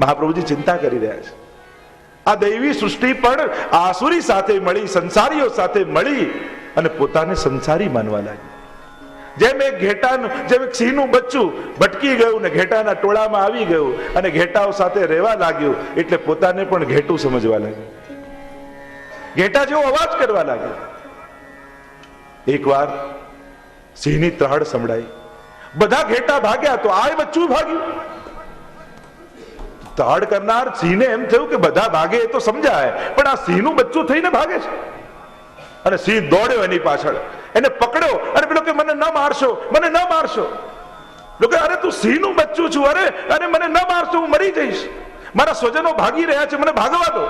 મહાપ્રભુજી ચિંતા કરી રહ્યા છે. આ દૈવી સૃષ્ટિ પણ આસુરી સાથે મળી, સંસારીઓ સાથે મળી અને પોતાને સંસારી માનવા લાગી જેમ એક ઘેટાનું, જેમ એક સિંહનું બચ્ચું ભટકી ગયું ને ઘેટાના ટોળામાં આવી ગયું અને ઘેટાઓ સાથે રહેવા લાગ્યું એટલે પોતાને પણ ઘેટું સમજવા લાગ્યું. ઘેટા જેવો અવાજ કરવા લાગ્યો. એકવાર સિંહની ત્રાહડ સંભળાઈ. બધા ઘેટા ભાગ્યા તો આ બચ્ચું ભાગ્યું. ત્રાહડ કરનાર સિંહને એમ થયું કે બધા ભાગે એ તો સમજાય, પણ આ સિંહનું બચ્ચું થઈને ભાગે છે. અને સિંહ દોડ્યો એની પાછળ. એને પકડ્યો. અને પેલો કે મને ન મારશો, મને ન મારશો. લોકો અરે તું સિંહનું બચ્ચું છું, અરે અરે મને ન મારશો, હું મરી જઈશ. મારા સ્વજનો ભાગી રહ્યા છે, મને ભાગવા દો.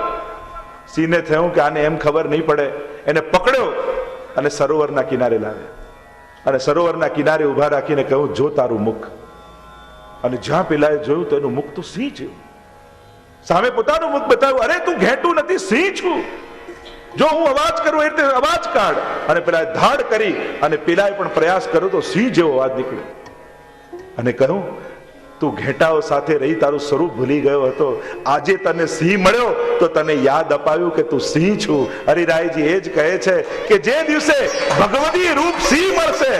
સિંહને થયું કે આને એમ ખબર નહીં પડે. એને પકડ્યો અને સરોવરના કિનારે લાવ્યો. અને સરોવરના કિનારે ઊભા રાખીને કહ્યું, જો તારું મુખ. અને જ્યાં પેલાએ જોયું તો એનું મુખ તો સિંહ છે સામે પોતાનું મુખ બતાવ્યું, અરે, તું ઘેટું નથી, સિંહ છું. જો હું અવાજ કરું એ રીતે અવાજ કાઢ. અને પેલા ધાડ કરી અને પેલાએ પણ પ્રયાસ કર્યો તો સિંહ જેવો અવાજ નીકળ્યો. અને કહ્યું, તું ઘેટાઓ સાથે રહી તારું સ્વરૂપ ભૂલી ગયો હતો. આજે તને સિંહ મળ્યો તો તને યાદ અપાવ્યું કે તું સિંહ છું. હરિરાયજી એ જ કહે છે કે જે દિવસે ભગવદી રૂપ સિંહ મળશે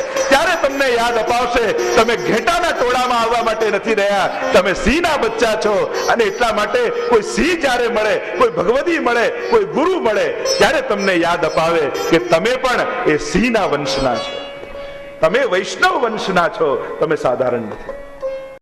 યાદ અપાવશે. તમે ઘેટાના ટોળામાં આવવા માટે નથી રહ્યા. તમે સિંહના બચ્ચા છો. અને એટલા માટે કોઈ સિંહ જ્યારે મળે, કોઈ ભગવતી મળે, કોઈ ગુરુ મળે, ત્યારે તમને યાદ અપાવે કે તમે પણ એ સિંહના વંશના છો. તમે વૈષ્ણવ વંશના છો. તમે સાધારણ નથી.